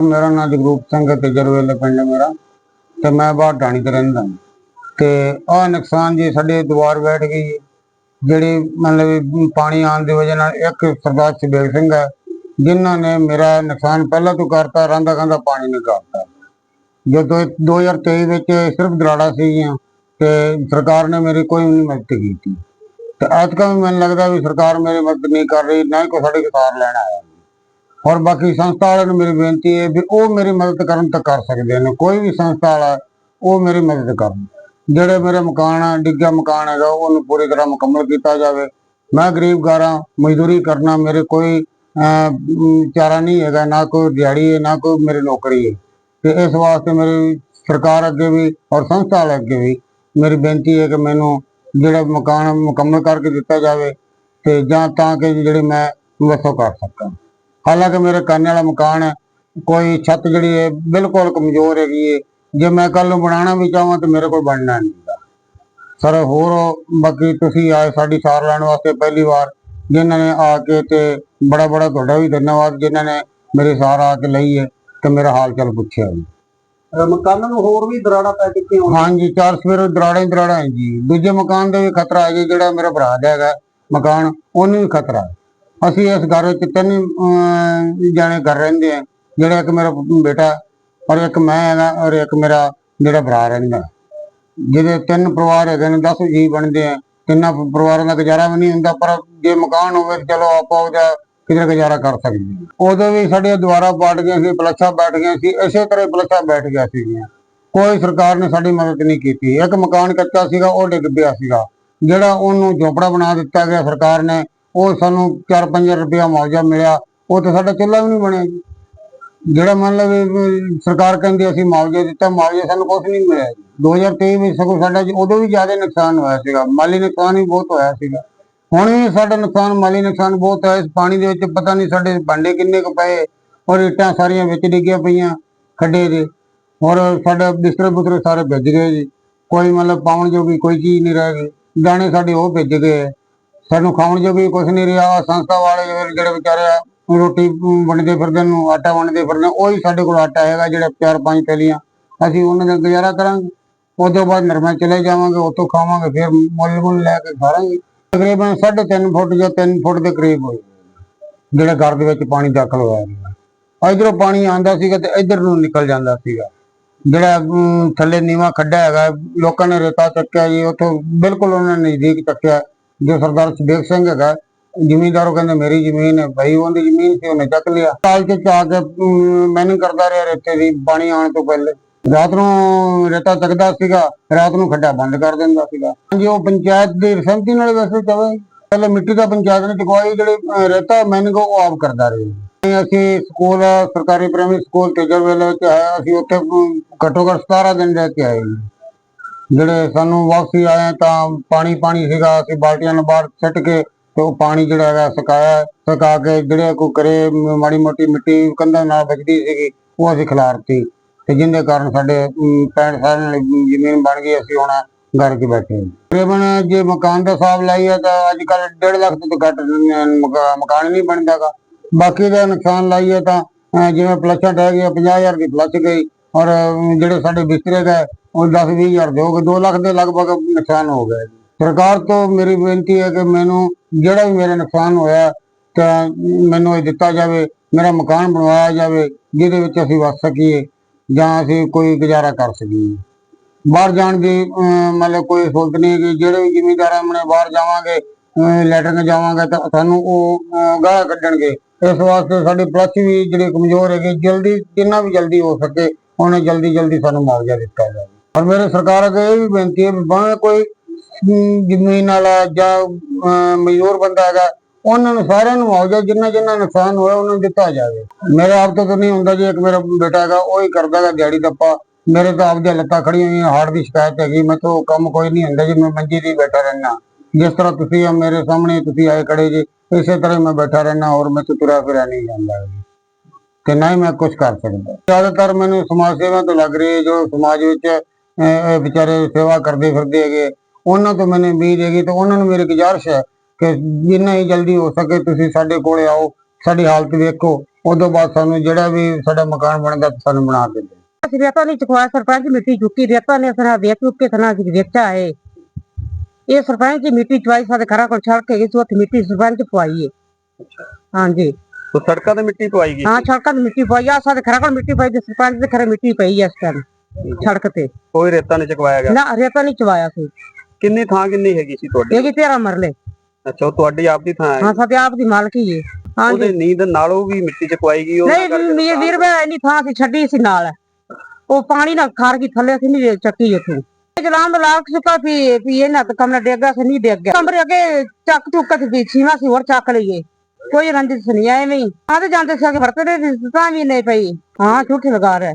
ਮੇਰਾ ਨਾਮ ਜਗਰੂਪ ਸਿੰਘ ਹੈ ਤਜਰਵੇਲੇ ਪਿੰਡ ਮੇਰਾ, ਤੇ ਮੈਂ ਬਾਹਰ ਢਾਣੀ ਤੇ ਰਹਿੰਦਾ ਤੇ ਆਹ ਨੁਕਸਾਨ ਜੀ ਸਾਡੇ ਦੀਵਾਰ ਬੈਠ ਗਈ ਜੀ। ਜਿਹੜੀ ਮਤਲਬ ਪਾਣੀ ਆਉਣ ਦੀ ਵਜ੍ਹਾ ਨਾਲ ਇੱਕ ਸਰਦਾਰ ਸੁਬੇਗ ਸਿੰਘ ਹੈ, ਜਿਨ੍ਹਾਂ ਨੇ ਮੇਰਾ ਨੁਕਸਾਨ ਪਹਿਲਾਂ ਤੋਂ ਕਰਤਾ, ਰਹਿੰਦਾ ਕਹਿੰਦਾ ਪਾਣੀ ਨਹੀਂ ਕਰਤਾ। ਜਦੋਂ 2023 ਵਿੱਚ ਸਿਰਫ ਦਰਾੜਾ ਸੀਗੀਆਂ ਤੇ ਸਰਕਾਰ ਨੇ ਮੇਰੀ ਕੋਈ ਨਹੀਂ ਮਦਦ ਕੀਤੀ। ਤੇ ਅੱਜ ਕੱਲ੍ਹ ਮੈਨੂੰ ਲੱਗਦਾ ਵੀ ਸਰਕਾਰ ਮੇਰੀ ਮਦਦ ਨਹੀਂ ਕਰ ਰਹੀ, ਨਾ ਹੀ ਕੋਈ ਸਾਡੀ ਕਾਰ ਲੈਣ ਆਇਆ। ਔਰ ਬਾਕੀ ਸੰਸਥਾ ਵਾਲਿਆਂ ਨੂੰ ਮੇਰੀ ਬੇਨਤੀ ਹੈ ਵੀ ਉਹ ਮੇਰੀ ਮਦਦ ਕਰਨ ਤਾਂ ਕਰ ਸਕਦੇ ਨੇ, ਕੋਈ ਵੀ ਸੰਸਥਾ ਵਾਲਾ ਉਹ ਮੇਰੀ ਮਦਦ ਕਰਨ। ਜਿਹੜੇ ਮੇਰੇ ਮਕਾਨ ਆ ਡਿੱਗਾ ਮਕਾਨ ਹੈਗਾ, ਉਹਨੂੰ ਪੂਰੀ ਤਰ੍ਹਾਂ ਮੁਕੰਮਲ ਕੀਤਾ ਜਾਵੇ। ਮੈਂ ਗਰੀਬ ਗਾਰਾਂ ਮਜ਼ਦੂਰੀ ਕਰਨਾ ਮੇਰੇ ਕੋਈ ਚਾਰਾ ਨਹੀਂ ਹੈਗਾ, ਨਾ ਕੋਈ ਦਿਹਾੜੀ ਹੈ, ਨਾ ਕੋਈ ਮੇਰੀ ਨੌਕਰੀ ਹੈ। ਤੇ ਇਸ ਵਾਸਤੇ ਮੇਰੀ ਸਰਕਾਰ ਅੱਗੇ ਵੀ ਔਰ ਸੰਸਥਾ ਵਾਲੇ ਅੱਗੇ ਵੀ ਮੇਰੀ ਬੇਨਤੀ ਹੈ ਕਿ ਮੈਨੂੰ ਜਿਹੜਾ ਮਕਾਨ ਮੁਕੰਮਲ ਕਰਕੇ ਦਿੱਤਾ ਜਾਵੇ ਤੇ ਜਾਂ ਤਾਂ ਕਿ ਜਿਹੜੇ ਮੈਂ ਵਸੋਂ ਕਰ ਸਕਾਂ। ਹਾਲਾਂਕਿ ਮੇਰੇ ਕੰਨ ਵਾਲਾ ਮਕਾਨ ਹੈ ਕੋਈ ਛੱਤ ਜਿਹੜੀ ਹੈ ਬਿਲਕੁਲ ਕਮਜ਼ੋਰ ਹੈਗੀ ਹੈ। ਜੇ ਮੈਂ ਕੱਲ ਨੂੰ ਬਣਾਉਣਾ ਵੀ ਚਾਹਾਂ ਤੇ ਮੇਰੇ ਕੋਲ ਬਣਨਾ ਨਹੀਂ ਸਰ ਹੋਰ ਬਾਕੀ ਤੁਸੀਂ ਆਏ ਸਾਡੀ ਸਾਰ ਲੈਣ ਵਾਸਤੇ ਪਹਿਲੀ ਵਾਰ ਜਿਨ੍ਹਾਂ ਨੇ ਆ ਕੇ ਤੇ ਬੜਾ ਬੜਾ ਤੁਹਾਡਾ ਵੀ ਧੰਨਵਾਦ ਜਿਨ੍ਹਾਂ ਨੇ ਮੇਰੀ ਸਾਰ ਆ ਕੇ ਲਈ ਹੈ ਤੇ ਮੇਰਾ ਹਾਲ ਚਾਲ ਪੁੱਛਿਆ ਜੀ। ਮਕਾਨਾਂ ਨੂੰ ਹੋਰ ਵੀ ਦਰਾੜਾ ਪੈ ਚੁੱਕੀਆਂ ਹੋਣ ਹਾਂਜੀ ਚਾਰ ਸਵੇਰ ਦਰਾੜਾ ਹੀ ਦਰਾੜਾ ਹੈ ਜੀ। ਦੂਜੇ ਮਕਾਨ ਦਾ ਵੀ ਖਤਰਾ ਹੈ ਜੀ ਜਿਹੜਾ ਮੇਰਾ ਭਰਾ ਦਾ ਹੈਗਾ ਮਕਾਨ ਉਹਨੂੰ ਵੀ ਖਤਰਾ ਹੈ। ਅਸੀਂ ਇਸ ਘਰ ਵਿੱਚ ਤਿੰਨ ਅਮ, ਜਾਣੇ ਘਰ ਰਹਿੰਦੇ ਆ। ਜਿਹੜਾ ਇੱਕ ਮੇਰਾ ਬੇਟਾ ਔਰ ਇੱਕ ਮੈਂ ਹੈਗਾ ਔਰ ਇੱਕ ਮੇਰਾ ਜਿਹੜਾ ਭਰਾ ਰਹਿੰਦਾ। ਜਿਹਦੇ ਤਿੰਨ ਪਰਿਵਾਰ ਹੈਗੇ ਨੇ 10 ਜੀ ਬਣਦੇ ਆ। ਤਿੰਨਾਂ ਪਰਿਵਾਰਾਂ ਦਾ ਗੁਜ਼ਾਰਾ ਵੀ ਨਹੀਂ ਹੁੰਦਾ ਪਰ ਜੇ ਮਕਾਨ ਹੋਵੇ ਚਲੋ ਆਪਾਂ ਉਹਦਾ ਕਿਤੇ ਗੁਜ਼ਾਰਾ ਕਰ ਸਕਦੇ ਉਦੋਂ ਵੀ ਸਾਡੇ ਦੁਆਰਾ ਪਾਟ ਗਏ ਸੀ ਪਲੱਛਾਂ ਬੈਠ ਗਈਆਂ ਸੀ ਇਸੇ ਤਰ੍ਹਾਂ ਹੀ ਬੈਠ ਗਿਆ ਸੀਗੀਆਂ। ਕੋਈ ਸਰਕਾਰ ਨੇ ਸਾਡੀ ਮਦਦ ਨਹੀਂ ਕੀਤੀ। ਇੱਕ ਮਕਾਨ ਕੱਚਾ ਸੀਗਾ ਉਹ ਡਿੱਗ ਪਿਆ ਸੀਗਾ। ਜਿਹੜਾ ਉਹਨੂੰ ਝੋਪੜਾ ਬਣਾ ਦਿੱਤਾ ਗਿਆ ਸਰਕਾਰ ਨੇ ਉਹ ਸਾਨੂੰ 4-5 ਰੁਪਇਆ ਮੁਆਵਜ਼ਾ ਮਿਲਿਆ। ਉਹ ਤੇ ਸਾਡਾ ਚੁੱਲ੍ਹਾ ਵੀ ਨਹੀਂ ਬਣਿਆ ਜੀ। ਜਿਹੜਾ ਮੰਨ ਲਓ ਸਰਕਾਰ ਕਹਿੰਦੀ ਅਸੀਂ ਮੁਆਵਜ਼ਾ ਦਿੱਤਾ, ਮੁਆਵਜ਼ਾ ਸਾਨੂੰ ਕੁਝ ਨਹੀਂ ਮਿਲਿਆ ਜੀ। 2023 ਵਿੱਚ ਸਗੋਂ ਸਾਡਾ ਉਦੋਂ ਵੀ ਜ਼ਿਆਦਾ ਨੁਕਸਾਨ ਹੋਇਆ ਸੀਗਾ। ਮਾਲੀ ਨੁਕਸਾਨ ਵੀ ਬਹੁਤ ਹੋਇਆ ਸੀਗਾ। ਹੁਣ ਵੀ ਸਾਡਾ ਨੁਕਸਾਨ, ਮਾਲੀ ਨੁਕਸਾਨ ਬਹੁਤ ਹੋਇਆ। ਇਸ ਪਾਣੀ ਦੇ ਵਿੱਚ ਪਤਾ ਨਹੀਂ ਸਾਡੇ ਭਾਂਡੇ ਕਿੰਨੇ ਕੁ ਪਏ ਔਰ ਇੱਟਾਂ ਸਾਰੀਆਂ ਵਿੱਚ ਡਿੱਗੀਆਂ ਪਈਆਂ ਖੱਡੇ ਦੇ। ਔਰ ਸਾਡਾ ਬਿਸਤਰੇ ਬੁਸਤਰੇ ਸਾਰੇ ਭਿੱਜ ਗਏ ਜੀ। ਕੋਈ ਮਤਲਬ ਪਾਉਣ ਜੋਗੀ ਕੋਈ ਚੀਜ਼ ਨਹੀਂ ਰਹਿ ਗਈ। ਦਾਣੇ ਸਾਡੇ ਉਹ ਭਿੱਜ ਗਏ। ਸਾਨੂੰ ਖਾਣ ਜੋ ਵੀ ਕੁਝ ਨਹੀਂ ਰਿਹਾ ਆਹ ਸੰਸਥਾ ਵਾਲੇ ਜਿਹੜੇ- ਵਿਚਾਰੇ ਆ, ਰੋਟੀ ਵੰਡਦੇ ਫਿਰਦੇ ਨੂੰ ਆਟਾ ਵੰਡਦੇ ਫਿਰਦੇ ਉਹੀ ਸਾਡੇ ਕੋਲ ਆਟਾ ਹੈਗਾ ਜਿਹੜਾ ਚਾਰ ਪੰਜ ਥੈਲੀਆਂ। ਅਸੀਂ ਉਹਨਾਂ ਦਾ ਗੁਜ਼ਾਰਾ ਕਰਾਂਗੇ। ਉਸ ਤੋਂ ਬਾਅਦ ਨਰਮਾ ਚਲੇ ਜਾਵਾਂਗੇ ਉੱਥੋਂ ਖਾਵਾਂਗੇ ਫਿਰ ਮੁੱਲ ਮੁੱਲ ਲੈ ਕੇ ਖਾਵਾਂਗੇ। ਤਕਰੀਬਨ 3.5 ਫੁੱਟ ਜਾਂ 3 ਫੁੱਟ ਦੇ ਕਰੀਬ ਹੋਏ ਜਿਹੜਾ ਘਰ ਦੇ ਵਿੱਚ ਪਾਣੀ ਦਾਖਲ ਹੋਇਆ ਹੈ ਇਧਰੋਂ ਪਾਣੀ ਆਂਦਾ ਸੀਗਾ ਤੇ ਇਧਰ ਨੂੰ ਨਿਕਲ ਜਾਂਦਾ ਸੀਗਾ। ਜਿਹੜਾ ਥੱਲੇ ਨੀਵਾ ਖੱਡਾ ਹੈਗਾ ਲੋਕਾਂ ਨੇ ਰੇਤਾ ਚੱਕਿਆ ਜੀ ਉੱਥੋਂ ਬਿਲਕੁਲ ਉਹਨਾਂ ਨੇ ਨਜ਼ਦੀਕ ਚੱਕਿਆ। ਜੋ ਸਰਦਾਰ ਸੁਬੇਗ ਸਿੰਘ ਹੈਗਾ ਜ਼ਿਮੀਂਦਾਰ ਕਹਿੰਦੇ ਮੇਰੀ ਜ਼ਮੀਨ ਹੈ, ਭਾਈ ਉਹਦੀ ਜ਼ਮੀਨ ਸੀ, ਉਹਨੇ ਚੱਕ ਲਿਆ। ਸਾਲ ਚ ਚਾ ਕੇ ਮੈਨਿੰਗ ਕਰਦਾ ਰਿਹਾ ਰੇਤੇ ਦੀ ਪਾਣੀ ਆਉਣ ਤੋਂ ਪਹਿਲੇ। ਰਾਤ ਨੂੰ ਰੇਤਾ ਚੱਕਦਾ ਸੀਗਾ, ਰਾਤ ਨੂੰ ਖੱਡਾ ਬੰਦ ਕਰ ਦਿੰਦਾ ਸੀਗਾ। ਹਾਂਜੀ, ਉਹ ਪੰਚਾਇਤ ਦੀ ਰਸਮਤੀ ਨਾਲ ਵੈਸੇ ਚਵੇ ਪਹਿਲੇ ਮਿੱਟੀ ਦਾ ਪੰਚਾਇਤ ਨੇ ਚੁਕਵਾਈ ਜਿਹੜੇ ਰੇਤਾ ਮੈਨਿੰਗ ਉਹ ਆਪ ਕਰਦਾ ਰਿਹਾ। ਅਸੀਂ ਸਕੂਲ, ਸਰਕਾਰੀ ਪ੍ਰਾਇਮਰੀ ਸਕੂਲ ਤੇਜਰ ਤੇਜਰਵੇਲੇ ਵਿੱਚ ਹੈ ਅਸੀਂ ਉੱਥੇ ਘੱਟੋ ਘੱਟ 17 ਦਿਨ ਰਹਿ ਕੇ ਆਏ। ਜਿਹੜੇ ਸਾਨੂੰ ਵਾਪਸੀ ਆਏ ਤਾਂ ਪਾਣੀ ਪਾਣੀ ਸੀਗਾ ਅਸੀਂ ਬਾਲਟੀਆਂ ਨਾਲ ਬਾਹਰ ਸਿੱਟ ਕੇ ਤੇ ਉਹ ਪਾਣੀ ਜਿਹੜਾ ਹੈਗਾ ਸੁਕਾਇਆ ਸੁਕਾ ਕੇ ਜਿਹੜੇ ਕੋਈ ਕਰੇ ਮਾੜੀ ਮੋਟੀ ਮਿੱਟੀ ਕੰਧਾਂ ਨਾਲ ਵੱਜਦੀ ਸੀਗੀ ਉਹ ਅਸੀਂ ਖਿਲਾਰਤੀ ਤੇ ਜਿੰਦੇ ਕਾਰਨ ਸਾਡੇ ਅਮ, ਪੈਂਹਠ ਸਾਲ ਨਾਲ ਜ਼ਮੀਨ ਬਣ ਗਈ ਅਸੀਂ ਹੁਣ ਘਰ 'ਚ ਬੈਠੇ ਤਕਰੀਬਨ ਜੇ ਮਕਾਨ ਦਾ ਹਿਸਾਬ ਲਾਈਏ ਤਾਂ ਅੱਜ ਕੱਲ 1.5 ਲੱਖ ਤੋਂ ਘੱਟ ਅਮ, ਮਕਾ- ਮਕਾਨ ਨਹੀਂ ਬਣਦਾਗਾ ਬਾਕੀ ਦਾ ਨੁਕਸਾਨ ਲਾਈਏ ਤਾਂ ਜਿਵੇਂ ਪਲੱਛਾਂ ਟਹਿ ਗਈਆਂ 50000 ਦੀ ਪਲੱਛ ਗਈ ਔਰ ਜਿਹੜੇ ਸਾਡੇ ਬਿਸਤਰੇ ਗਏ ਉਹ 10-20000 ਦੇ ਹੋ ਗਏ 2 ਲੱਖ ਦੇ ਲਗਭਗ ਨੁਕਸਾਨ ਹੋ ਗਿਆ ਜੀ। ਸਰਕਾਰ ਤੋਂ ਮੇਰੀ ਬੇਨਤੀ ਹੈ ਕਿ ਮੈਨੂੰ ਜਿਹੜਾ ਵੀ ਮੇਰਾ ਨੁਕਸਾਨ ਹੋਇਆ ਤਾਂ ਮੈਨੂੰ ਇਹ ਦਿੱਤਾ ਜਾਵੇ ਮੇਰਾ ਮਕਾਨ ਬਣਵਾਇਆ ਜਾਵੇ ਜਿਹਦੇ ਵਿੱਚ ਅਸੀਂ ਵਸ ਸਕੀਏ ਜਾਂ ਅਸੀਂ ਕੋਈ ਗੁਜ਼ਾਰਾ ਕਰ ਸਕੀਏ। ਬਾਹਰ ਜਾਣ ਦੀ ਅਮ, ਮਤਲਬ ਕੋਈ ਸਹੂਲਤ ਨਹੀਂ ਕਿ ਜਿਹੜੇ ਵੀ ਜ਼ਿਮੀਂਦਾਰ ਆਪਣੇ ਬਾਹਰ ਜਾਵਾਂਗੇ ਲੈਟਰਿੰਗ ਜਾਵਾਂਗੇ ਤਾਂ ਸਾਨੂੰ ਉਹ ਗਾਹ ਕੱਢਣਗੇ। ਇਸ ਵਾਸਤੇ ਸਾਡੇ ਪਲੱਸ ਵੀ ਜਿਹੜੇ ਕਮਜ਼ੋਰ ਹੈਗੇ ਜਲਦੀ ਜਿੰਨਾ ਵੀ ਜਲਦੀ ਹੋ ਸਕੇ ਉਹਨੇ ਜਲਦੀ ਜਲਦੀ ਸਾਨੂੰ ਮੁਆਵਜ਼ਾ ਦਿੱਤਾ ਜਾਵੇ। ਔਰ ਮੇਰੇ ਸਰਕਾਰ ਅੱਗੇ ਇਹ ਵੀ ਬੇਨਤੀ ਹੈ ਵੀ ਕੋਈ ਜ਼ਮੀਨ ਵਾਲਾ ਜਾਂ ਮਜ਼ਦੂਰ ਬੰਦਾ ਹੈਗਾ, ਉਹਨਾਂ ਨੂੰ ਸਾਰਿਆਂ ਨੂੰ ਮੁਆਵਜ਼ਾ, ਜਿੰਨਾ ਜਿੰਨਾ ਨੁਕਸਾਨ ਹੋਇਆ ਉਹਨਾਂ ਨੂੰ ਦਿੱਤਾ ਜਾਵੇ। ਮੇਰੇ ਆਪ ਤੋਂ ਤਾਂ ਨਹੀਂ ਹੁੰਦਾ ਜੀ, ਇੱਕ ਮੇਰਾ ਬੇਟਾ ਹੈਗਾ, ਉਹ ਹੀ ਕਰਦਾ ਹੈਗਾ ਦਿਹਾੜੀ ਦੱਪਾ। ਮੇਰੇ ਤਾਂ ਆਪਦੀਆਂ ਲੱਤਾਂ ਖੜੀਆਂ ਹੋਈਆਂ, ਹਾਰਟ ਦੀ ਸ਼ਿਕਾਇਤ ਹੈਗੀ, ਮੈਂ ਤੋਂ ਕੰਮ ਕੋਈ ਨਹੀਂ ਹੁੰਦਾ ਜੀ, ਮੈਂ ਮੰਜੀ ਤੇ ਬੈਠਾ ਰਹਿਣਾ ਜਿਸ ਤਰ੍ਹਾਂ ਤੁਸੀਂ ਆ ਮੇਰੇ ਸਾਹਮਣੇ, ਤੁਸੀਂ ਆਏ ਖੜੇ ਜੀ, ਇਸੇ ਤਰ੍ਹਾਂ ਹੀ ਮੈਂ ਬੈਠਾ ਰਹਿਣਾ ਔਰ ਮੈਂ ਤੋਂ ਤੁਰਿਆ ਫਿਰਿਆ ਨਹੀਂ ਜਾਂਦਾ ਜੀ। ਤੇ ਨਾ ਹੀ ਮੈਂ ਕੁਝ ਕਰ ਸਕਦਾ। ਜ਼ਿਆਦਾਤਰ ਮੈਨੂੰ ਸਮਾਜ ਸੇਵਾ ਤੋਂ ਲੱਗ ਰਹੀ ਹੈ, ਜੋ ਸਮਾਜ ਵਿੱਚ ਵਿਚਾਰੇ ਸੇਵਾ ਕਰਦੇ ਫਿਰਦੇ ਹੈਗੇ। ਉਹਨਾਂ ਤੋਂ ਮੈਨੂੰ ਉਮੀਦ ਹੈਗੀ ਤੇ ਉਹਨਾਂ ਨੂੰ ਮੇਰੀ ਗੁਜ਼ਾਰਿਸ਼ ਹੈ ਕਿ ਜਿੰਨਾ ਹੀ ਜਲਦੀ ਹੋ ਸਕੇ ਤੁਸੀਂ ਸਾਡੇ ਕੋਲੇ ਆਓ ਸਾਡੀ ਹਾਲਤ ਵੇਖੋ। ਉਦੋਂ ਬਾਅਦ ਸਾਨੂੰ ਜਿਹੜਾ ਵੀ ਸਾਡਾ ਮਕਾਨ ਬਣਦਾ ਸਾਨੂੰ ਬਣਾ ਕੇ ਦੇ ਅਸੀਂ ਰੇਤਾ ਨਹੀਂ ਚੁਕਵਾਇਆ ਸਰਪੰਚ ਮਿੱਟੀ ਚੁੱਕੀ ਰੇਤਾ ਨੇ ਸਨਾ ਵੇਚ ਚੁੱਕ ਕੇ ਸਨਾ ਅਸੀਂ ਵੇਚਾ ਹੈ ਇਹ ਸਰਪੰਚ ਦੀ ਮਿੱਟੀ ਚੁਆਈ ਸਾਡੇ ਘਰਾਂ ਕੋਲ ਛੱਡ ਕੇ ਗਈ ਸੀ ਉੱਥੇ ਮਿੱਟੀ ਸਰਪੰਚ ਪਵਾਈ ਹੈ ਹਾਂਜੀ। ਤੋ ਸੜਕਾਂ ਤੇ ਮਿੱਟੀ ਪਵਾਈ ਗਈ ਹਾਂ ਸੜਕਾਂ ਤੇ ਮਿੱਟੀ ਪਵਾਈ ਆ ਸਾਡੇ ਘਰਾਂ ਕੋਲ ਮਿੱਟੀ ਪਈ ਤੇ ਸਰਪੰਚ ਦੇ ਘਰੇ ਮਿੱਟੀ ਪਈ ਹੈ ਇਸ ਟਾਈਮ ਸੜਕ ਤੇ। ਕੋਈ ਰੇਤਾ ਨਹੀਂ ਚਕਵਾਇਆ ਗਿਆ? ਨਾ ਰੇਤਾ ਨਹੀਂ ਚਵਾਇਆ ਸੀ ਕਿੰਨੀ ਥਾਂ ਕਿੰਨੀ ਹੈਗੀ ਸੀ ਤੁਹਾਡੀ? ਇਹ ਕੀ ਤੇਰਾ ਮਰਲੇ। ਅੱਛਾ ਉਹ ਤੁਹਾਡੀ ਆਪਦੀ ਥਾਂ ਹੈ। ਹਾਂ ਸਾਡੇ ਆਪ ਦੀ ਮਾਲਕੀ ਹੈ ਹਾਂਜੀ। ਉਹਦੇ ਨੀਂਦ ਨਾਲੋਂ ਵੀ ਮਿੱਟੀ ਚਕਵਾਈ ਗਈ ਉਹ ਨਹੀਂ ਵੀਰ ਵੀਰ ਮੈਂ ਇੰਨੀ ਥਾਂ ਸੀ ਛੱਡੀ ਸੀ ਨਾਲ। ਉਹ ਪਾਣੀ ਨਾਲ ਖਾਰ ਗਈ ਥੱਲੇ ਸੀ ਨਹੀਂ ਚੱਕੀ ਉੱਥੋਂ। ਜਲਾਮ ਲਾਗ ਚੁੱਕਾ ਵੀ ਵੀ ਇਹ ਨਾ ਕਮਰਾ ਡੇਗਾ ਸੀ ਨਹੀਂ ਡੇਗ ਗਿਆ ਕਮਰੇ ਅੱਗੇ ਚੱਕ ਚੁੱਕਾ ਸੀ ਵੀ ਛੀਵਾ ਸੀ ਹੋਰ ਚੱਕ ਲਈਏ। ਕੋਈ ਰੰਜਿਸ਼ ਨਹੀਂ ਐਵੇਂ ਹੀ। ਆਦੇ ਜਾਂਦੇ ਸੀ ਕਿ ਵਰਤਦੇ ਸੀ ਤਾਂ ਵੀ ਨਹੀਂ ਪਈ। ਹਾਂ ਝੂਠ ਲਗਾ ਰਿਹਾ।